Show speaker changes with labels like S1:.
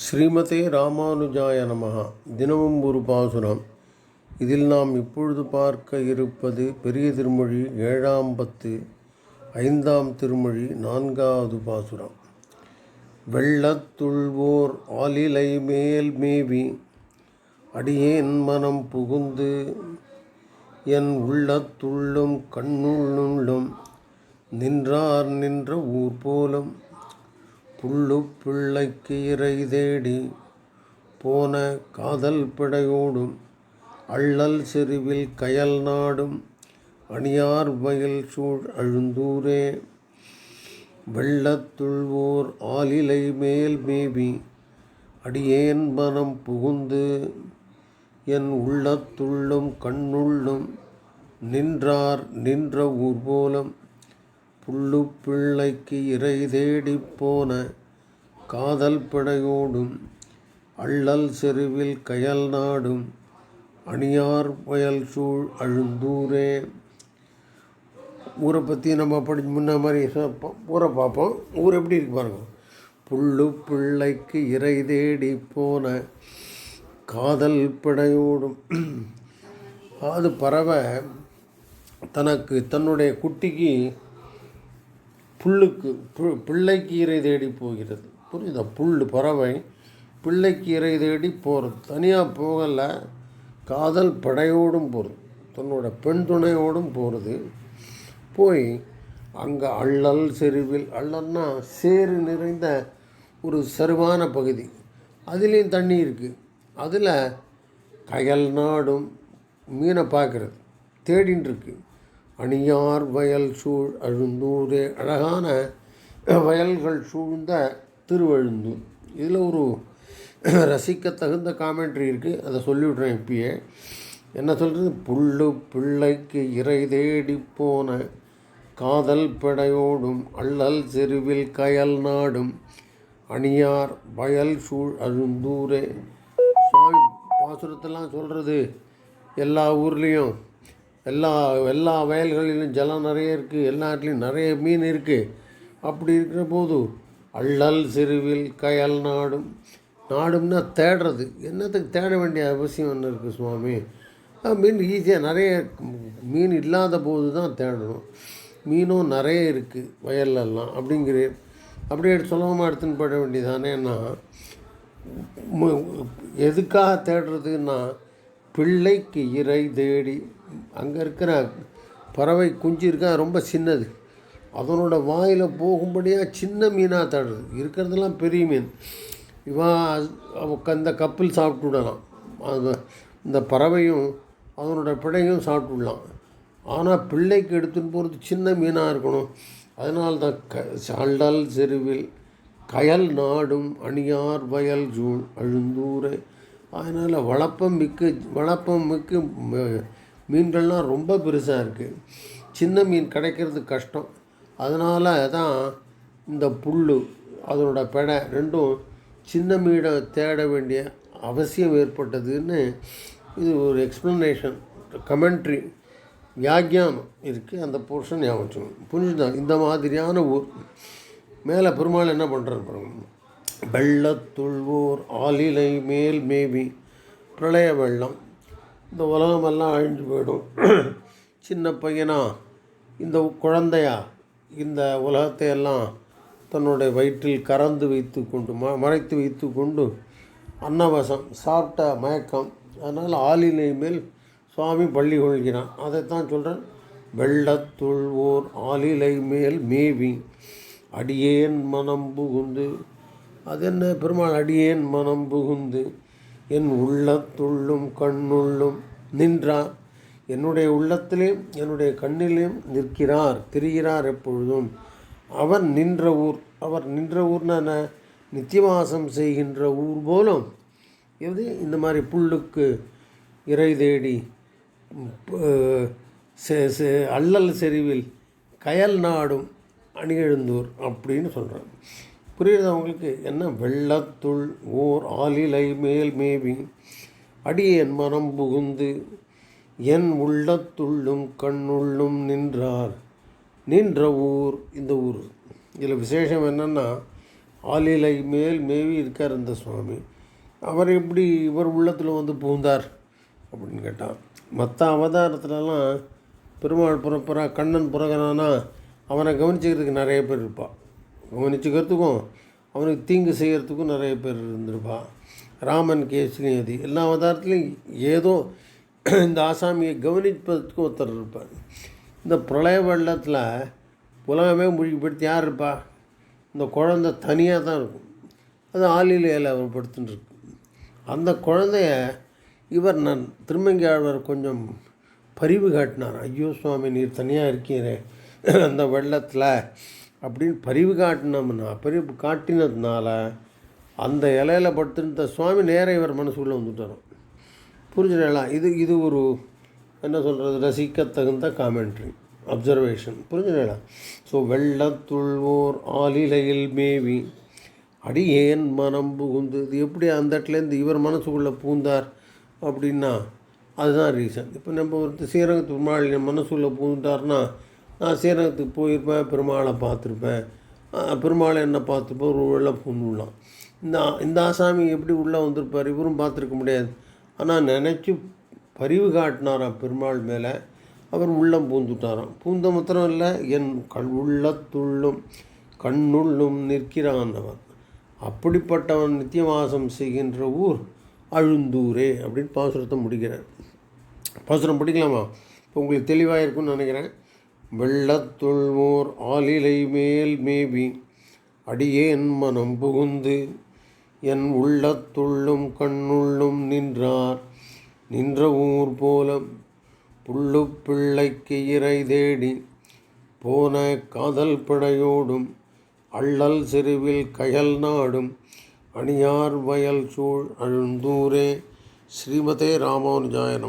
S1: ஸ்ரீமதே ராமானுஜாய நமகா தினமும் ஒரு பாசுரம். இதில் நாம் இப்பொழுது பார்க்க இருப்பது பெரிய திருமொழி ஏழாம் பத்து ஐந்தாம் திருமொழி நான்காவது பாசுரம். வெள்ளத்துள்வோர் ஆலிலை மேல் மேவி அடியேன் மனம் புகுந்து என் உள்ளத்துள்ளும் கண்ணுள்ளும் நின்றார் நின்ற ஊர் போலும் புல்லு பிள்ளைக்கு இறை தேடி போன காதல் பிடையோடும் அள்ளல் செருவில் கயல் நாடும் அணியார் வயல் சூழ் அழுந்தூரே. வெள்ளத்துள்வோர் ஆலிலை மேல் மேவி அடியேன் மனம் புகுந்து என் உள்ளத்துள்ளும் கண்ணுள்ளும் நின்றார் நின்ற ஊர் போலம் புல்லு பிள்ளைக்கு இறை தேடிப் போன காதல் படையோடும் அள்ளல் செருவில் கயல் நாடும் அணியார் வயல் சூழ் அழுந்தூரே. ஊரை பற்றி நம்ம படி முன்ன மாதிரி ஊரை பார்ப்போம். ஊர் எப்படி இருக்கு பாருங்க. புல்லு பிள்ளைக்கு இறை தேடி போன காதல் படையோடும் அது பறவை தனக்கு தன்னுடைய குட்டிக்கு புல்லுக்கு பு- பிள்ளைக்கீரை தேடி போகிறது. புரியுதா? புல் பறவை பிள்ளைக்கீரை தேடி போகிறது தனியாக போகலை காதல் படையோடும் போகிறது தன்னோட பெண் துணையோடும் போகிறது போய் அங்கே அள்ளல் செருவில் அள்ளல்னா சேறு நிறைந்த ஒரு சருவான பகுதி. அதுலேயும் தண்ணி இருக்குது அதில் கயல் நாடும் மீனை பார்க்குறது. தேடின்னு இருக்குது அணியார் வயல் சூழ் அழுந்தூரே. அழகான வயல்கள் சூழ்ந்த திருவழுந்தூர் இதில் ஒரு ரசிக்க தகுந்த காமெண்ட்ரி இருக்குது அதை சொல்லிவிட்றேன் இப்பயே. என்ன சொல்கிறது புல்லு பிள்ளைக்கு இறை தேடி போன காதல் படையோடும் அள்ளல் செருவில் கயல் நாடும். அணியார் வயல் சூழ் அழுந்தூரே. சுவாமி பாசுரத்தெல்லாம் சொல்கிறது எல்லா ஊர்லேயும். எல்லா எல்லா வயல்களிலும் ஜலம் நிறைய இருக்குது எல்லா இடத்துலையும் நிறைய மீன் இருக்குது அப்படி இருக்கிற போது அள்ளல் செருவில் கயல் நாடும் நாடும்னா தேடுறது. என்னத்துக்கு தேட வேண்டிய அவசியம் ஒன்று இருக்குது சுவாமி? மீன் ஈஸியாக நிறைய மீன் இல்லாத போது தான் தேடணும். மீனும் நிறைய இருக்குது வயல்லலாம் அப்படிங்கிறேன் அப்படியே சுலபமாக எடுத்துன்னு போட வேண்டியதானேன்னா எதுக்காக தேடுறதுன்னா பிள்ளைக்கு இறை தேடி. அங்கே இருக்கிற பறவை குஞ்சு இருக்கா ரொம்ப சின்னது. அதனோட வாயில் போகும்படியாக சின்ன மீனாக தடுது. இருக்கிறதெல்லாம் பெரிய மீன். இவன் அந்த கப்பில் சாப்பிட்டு விடலாம். அது இந்த பறவையும் அதனோட பிழையும் சாப்பிட்டு விடலாம். ஆனால் பிள்ளைக்கு எடுத்துன்னு போகிறது சின்ன மீனாக இருக்கணும். அதனால தான் க சாண்டல் செருவில் கயல் நாடும் அணியார் வயல் ஜூழ் அழுந்தூரை. அதனால் வளப்பம் மிக்க வளப்பம் மிக்க ம- மீன்கள்லாம் ரொம்ப பெருசாக இருக்குது சின்ன மீன் கிடைக்கிறது கஷ்டம். அதனால தான் இந்த புல் அதனோட பெடை ரெண்டும் சின்ன மீனை தேட வேண்டிய அவசியம் ஏற்பட்டதுன்னு இது ஒரு எக்ஸ்ப்ளனேஷன் கமெண்ட்ரி வியாக்கியானம் இருக்குது அந்த போர்ஷன் ஞாபகம் புரிஞ்சுதான் இந்த மாதிரியான ஊர் மேலே பெருமாள் என்ன பண்ணுறாரு பாருங்க. வெள்ளத்துள்வோர் ஆலிலை மேல் மேவி பிரளய வெள்ளம். இந்த உலகமெல்லாம் அழிஞ்சு போயிடும். சின்ன பையனா இந்த குழந்தையா இந்த உலகத்தை எல்லாம் தன்னுடைய வயிற்றில் கறந்து வைத்து கொண்டு ம மறைத்து வைத்து கொண்டு அன்னவசம் சாப்பிட்ட மயக்கம் அதனால் ஆலிலை மேல் சுவாமி பள்ளி கொள்கிறான். அதைத்தான் சொல்கிறேன் வெள்ளத்துள்வோர் ஆலிலை மேல் மேவி அடியேன் மனம் புகுந்து அது என்ன பெருமாள் அடியேன் மனம் புகுந்து என் உள்ளத்துள்ளும் கண்ணுள்ளும் நின்றார் என்னுடைய உள்ளத்திலேயும் என்னுடைய கண்ணிலேயும் நிற்கிறார் திரிகிறார் எப்பொழுதும். அவர் நின்ற ஊர் அவர் நின்ற ஊர்னான நித்தியவாசம் செய்கின்ற ஊர் போலும். இது இந்த மாதிரி புல்லுக்கு இறை தேடி அல்லல் செ- அள்ளல் செறிவில் கயல் நாடும் அணியெழுந்தூர் அப்படின்னு சொல்கிறாங்க புரியுது அவங்களுக்கு என்ன? வெள்ளத்துள் ஓர் ஆலிலை மேல் மேவி அடியேன் மனம் புகுந்து என் உள்ளத்துள்ளும் கண்ணுள்ளும் நின்றார். நின்ற ஊர் இந்த ஊர். இதில் விசேஷம் என்னென்னா ஆலிலை மேல் மேவி இருக்கார் இந்த சுவாமி. அவர் எப்படி இவர் உள்ளத்தில் வந்து புகுந்தார் அப்படின்னு கேட்டான் மற்ற அவதாரத்துலலாம் பெருமாள் புறப்புறா கண்ணன் புறகிறானா அவனை கவனிச்சுக்கிறதுக்கு நிறைய பேர் இருப்பாள் கவனிச்சுக்கிறதுக்கும் அவனுக்கு தீங்கு செய்கிறதுக்கும் நிறைய பேர் இருந்திருப்பான். ராமன் கேசினியதி எல்லா அவதாரத்துலையும் ஏதோ இந்த ஆசாமியை கவனிப்பதற்கு ஒருத்தர் இருப்பார். இந்த பிரளய வெள்ளத்தில் உலகமே முழுகிப்படுத்தி யார் இருப்பா? இந்த குழந்தை தனியாக தான் இருக்கும். அது ஆளிலையில் அவர் படுத்துட்டுருக்கு அந்த குழந்தைய இவர் நான் திருமங்கி ஆழ்வார் கொஞ்சம் பரிவு காட்டினார். ஐயோ சுவாமி நீர் தனியாக இருக்கீரே. அந்த வெள்ளத்தில் அப்படின்னு பரிவு காட்டினோம்னா பரிவு காட்டினதுனால அந்த இலையில படுத்திருந்த சுவாமி நேராக இவர் மனசுக்குள்ளே வந்துட்டாரோ புரிஞ்சுடலாம் இது இது ஒரு என்ன சொல்கிறது ரசிக்க தகுந்த காமெண்ட்ரி அப்சர்வேஷன் புரிஞ்சுடலாம் ஸோ வெள்ளத்துள்வோர் ஆலிலையில் மேவி அடியேன் மனம் புகுந்து இது எப்படி அந்த இடத்துலேருந்து இவர் மனசுக்குள்ளே பூந்தார் அப்படின்னா அதுதான் ரீசன் இப்போ நம்ம ஒரு ஸ்ரீரங்கத்து பெருமாள் மனசுக்குள்ளே பூந்துட்டார்னா நான் ஸ்ரீரங்கத்துக்கு போயிருப்பேன் பெருமாளை பார்த்துருப்பேன். பெருமாளை என்ன பார்த்துருப்போம் ஒரு வெள்ளை பூந்துடலாம் இந்த இந்த ஆசாமி எப்படி உள்ளே வந்திருப்பார் இவரும் பார்த்துருக்க முடியாது. ஆனால் நினச்சி பரிவு காட்டினாராம் பெருமாள் மேலே. அவர் உள்ளம் பூந்துட்டாராம். பூந்த மாத்திரம் இல்லை என் கண் உள்ளத்துள்ளும் கண்ணுள்ளும் நிற்கிறான் அவன். அப்படிப்பட்டவன் நித்தியவாசம் செய்கின்ற ஊர் அழுந்தூரே அப்படின்னு பாசுரத்தை முடிக்கிறார். பாசுரம் படிக்கலாமா? இப்போ உங்களுக்கு தெளிவாக இருக்கும்னு நினைக்கிறேன். வெள்ளத்துள் வெள்ளத்துள்வோர் ஆலிலை மேல் மேவி அடியேன் மனம் புகுந்து என் உள்ளத்துள்ளும் கண்ணுள்ளும் நின்றார். நின்ற ஊர் போல புள்ளுப்பிள்ளைக்கு இறை தேடி போன காதல் படையோடும் அள்ளல் செருவில் கயல் நாடும் அணியார் வயல் சூழ் அழுந்தூரே ஸ்ரீமதே ராமானுஜாயனம்